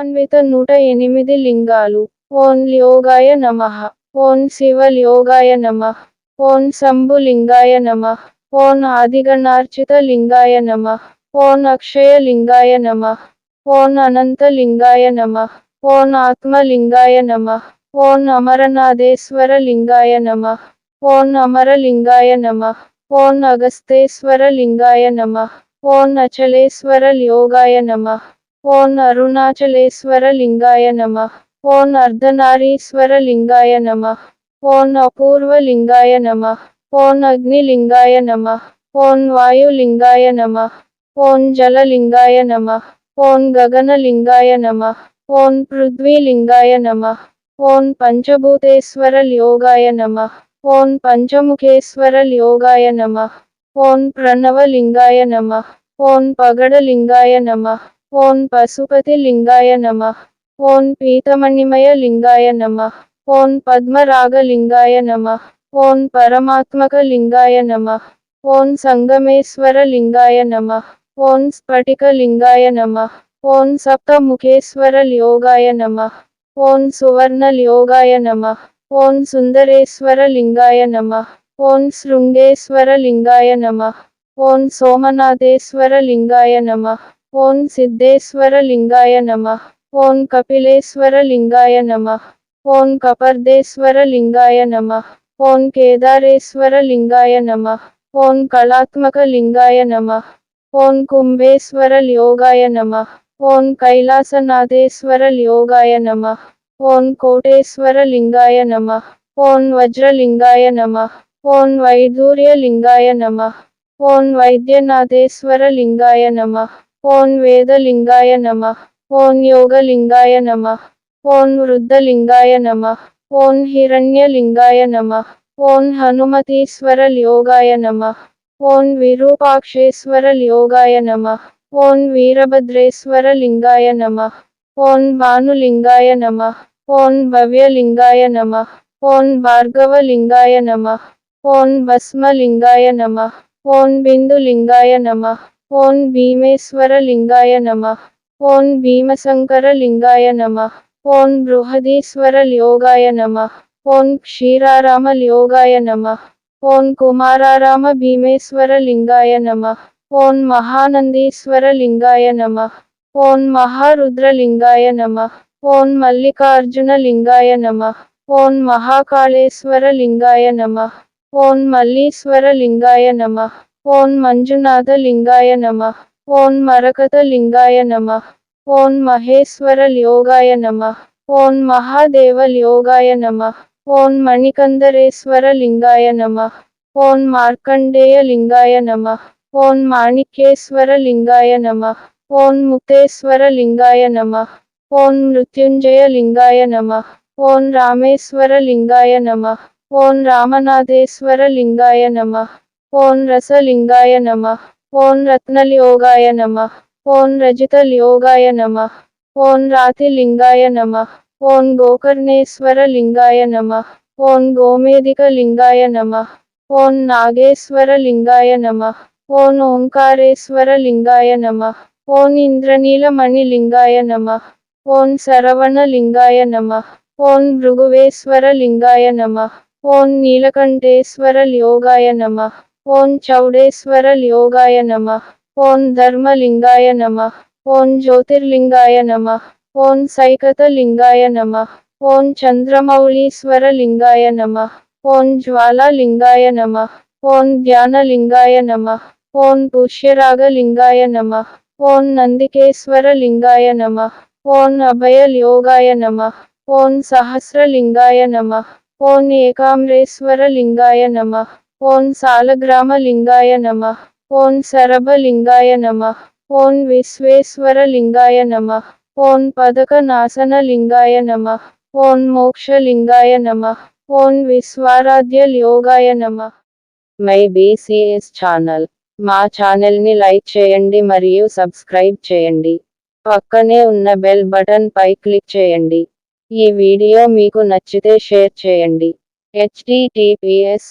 అన్విత నూట ఎనిమిది లింగాలు ఓం యోగాయ నమ ఓం శివ నమ నమః ఓం శంభు లింగాయ ఓం ఆదిగణార్చిత లింగాయ నమ ఓం అక్షయ లింగాయ నమ ఓం అనంత లింగాయ నమ ఓం ఆత్మలింగాయ నమ ఓం అమరనాథేశ్వర లింగాయ నమ ఓం అమరలింగాయ నమ ఓం అగస్తేశ్వర లింగాయ నమ ఓం అచలేశ్వర యోగాయ నమ ஓன் அருணாச்சலேஸ்வர லிங்காய நம ஓன் அர்த்தநாரீஸ்வர லிங்காய நம ஓன் அபூர்வ லிங்காய நம ஓன் அக்னி லிங்காய நம ஓன் வாயு லிங்காய நம ஓன் ஜலலிங்காய நம ஓன் ககனலிங்காய நம ஓன் பிருத்வி லிங்காய நம ஓன் பஞ்சபூதேஸ்வர யோகாய நம ஓன் பஞ்சமுகேஸ்வர யோகாய நம ஓன் பிரணவலிங்காய நம ஓன் பகடலிங்காய நம ஓன் பசுபதி லிங்காய நம ஓன் பீதமணிமய லிங்காய நம ஓன் பத்மராக லிங்காய நம ஓன் பரமாத்மக லிங்காய நம ஓன் சங்கமேஸ்வர லிங்காய நம ஓன் ஸ்பட்டிக லிங்காய நம ஓன் சப்தமுகேஸ்வர யோகாய நம ஓன் சுவர்ண யோகாய நம ஓன் சுந்தரேஸ்வர லிங்காய நம ஓன் ಶೃಂಗೇಶ್ವರ ಲಿಂಗಾಯ ನಮಃ ಓಂ ಸೋಮನಾಥೇಶ್ವರ ಲಿಂಗಾಯ ನಮಃ ಓಂ ಸಿದ್ದೇಶ್ವರ ಲಿಂಗಾಯ ನಮಃ ಓಂ ಕಪಿಲೇಶ್ವರ ಲಿಂಗಾಯ ನಮಃ ಓಂ ಕಪರ್ದೇಶ್ವರ ಲಿಂಗಾಯ ನಮಃ ಓಂ ಕೇದಾರೇಶ್ವರ ಲಿಂಗಾಯ ನಮಃ ಓಂ ಕಲಾತ್ಮಕ ಲಿಂಗಾಯ ನಮಃ ಓಂ ಕುಂಭೇಶ್ವರ ಯೋಗಾಯ ನಮಃ ಓಂ ಕೈಲಾಸನಾಥೇಶ್ವರ ಯೋಗಾಯ ನಮಃ ಓಂ ಕೋಟೇಶ್ವರ ಲಿಂಗಾಯ ನಮಃ ಓಂ ವಜ್ರಲಿಂಗಾಯ ನಮಃ ಓಂ ವೈದೂರ್ಯ ಲಿಂಗಾಯ ನಮಃ ಓಂ ವೈದ್ಯನಾಥೇಶ್ವರ ಲಿಂಗಾಯ ನಮಃ ಓಂ ವೇದಲಿಂಗಾಯ ನಮಃ ಓಂ ಯೋಗ ಯೋಗಲಿಂಗಾಯ ನಮಃ ಓಂ ವೃದ್ಧಲಿಂಗಾಯ ನಮಃ ಓಂ ಹಿರಣ್ಯ ಲಿಂಗಾಯ ನಮಃ ಓಂ ಹನುಮತೀಶ್ವರ ಯೋಗಾಯ ನಮಃ ಓಂ ವಿರೂಪಾಕ್ಷೇಶ್ವರ ಯೋಗಾಯ ನಮಃ ಓಂ ವೀರಭದ್ರೇಶ್ವರ ಲಿಂಗಾಯ ನಮಃ ಓಂ ಭಾನುಲಿಂಗಾಯ ನಮಃ ಓಂ ಭವ್ಯಲಿಂಗಾಯ ನಮಃ ಓಂ ಭಾರ್ಗವಲಿಂಗಾಯ ನಮಃ ಓಂ ಭಸ್ಮಲಿಂಗಾಯ ನಮಃ ಓಂ ಬಿಂದುಲಿಂಗಾಯ ನಮಃ ஓம் பீமேஸ்வர லிங்காய நமஹ். ஓம் பீமசங்கர லிங்காய நமஹ். ஓம் புருஹதீஸ்வர யோகாய நமஹ். ஓம் க்ஷீராராம யோகாய நமஹ். ஓம் குமாராராம பீமேஸ்வர லிங்காய நமஹ். ஓம் மகாநந்தீஸ்வர லிங்காய நமஹ். ஓம் மகாருத்ர லிங்காய நமஹ். ஓம் மல்லிகார்ஜுன லிங்காய நமஹ். ஓம் மகாகாளேஸ்வர லிங்காய நமஹ். ஓம் மல்லீஸ்வர லிங்காய நமஹ். ஓம் மஞ்சுநாத லிங்காய நம ஓம் மரகத லிங்காய நம ஓம் மகேஸ்வர யோகாய நம ஓம் மகாதேவ யோகாய நம ஓம் மணிகந்தரேஸ்வர லிங்காய நம ஓம் மார்க்கண்டேய லிங்காய நம ஓம் மாணிக்கேஸ்வர லிங்காய நம ஓம் முத்தேஸ்வர லிங்காய நம ஓம் மிருத்யுஞ்சய லிங்காய நம ஓம் ராமேஸ்வர லிங்காய நம ஓம் ராமநாதேஸ்வர லிங்காய நம ஓம் ரசலிங்காய நம ஓம் ரத்னலியோகாய நம ஓம் ரஜிதலியோகாய நம ஓம் ராதிலிங்காய நம ஓம் கோகர்ணேஸ்வர லிங்காய நம ஓம் கோமேதிகலிங்காய நம ஓம் நாகேஸ்வர லிங்காய நம ஓம் ஓங்காரேஸ்வர லிங்காய நம ஓம் இந்திரநீலமணி லிங்காய நம ஓம் சரவண லிங்காய நம ஓம் பிருகுவேஸ்வர லிங்காய நம ஓம் நீலகண்டேஸ்வர யோகாய நம ஓம் சௌடேஸ்வர யோகாய நம ஓம் தர்மலிங்காய நம ஓம் ஜோதிர்லிங்காய நம ஓம் சைகத லிங்காய நம ஓம் சந்திரமௌலீஸ்வர லிங்காய நம ஓம் ஜுவாலா லிங்காய நம ஓம் தியானலிங்காய நம ஓம் புஷ்யராக லிங்காய நம ஓம் நந்திகேஸ்வர லிங்காய நம ஓம் அபயல் யோகாய நம ஓம் சஹசிரலிங்காய நம ஓம் ஏகாம்ரேஸ்வர லிங்காய நம ఓం సాలగ్రామ లింగాయ నమ. ఓం శరభలింగాయ నమ. ఓం విశ్వేశ్వర లింగాయ నమ. ఓం పదకనాశన లింగాయ నమ. ఓం మోక్షలింగాయ నమ. ఓం విశ్వారాధ్య యోగాయ నమ. My BCS channel. మా ఛానల్ని లైక్ చేయండి మరియు సబ్స్క్రైబ్ చేయండి. పక్కనే ఉన్న బెల్ బటన్ పై క్లిక్ చేయండి. ఈ వీడియో మీకు నచ్చితే షేర్ చేయండి. HTTPS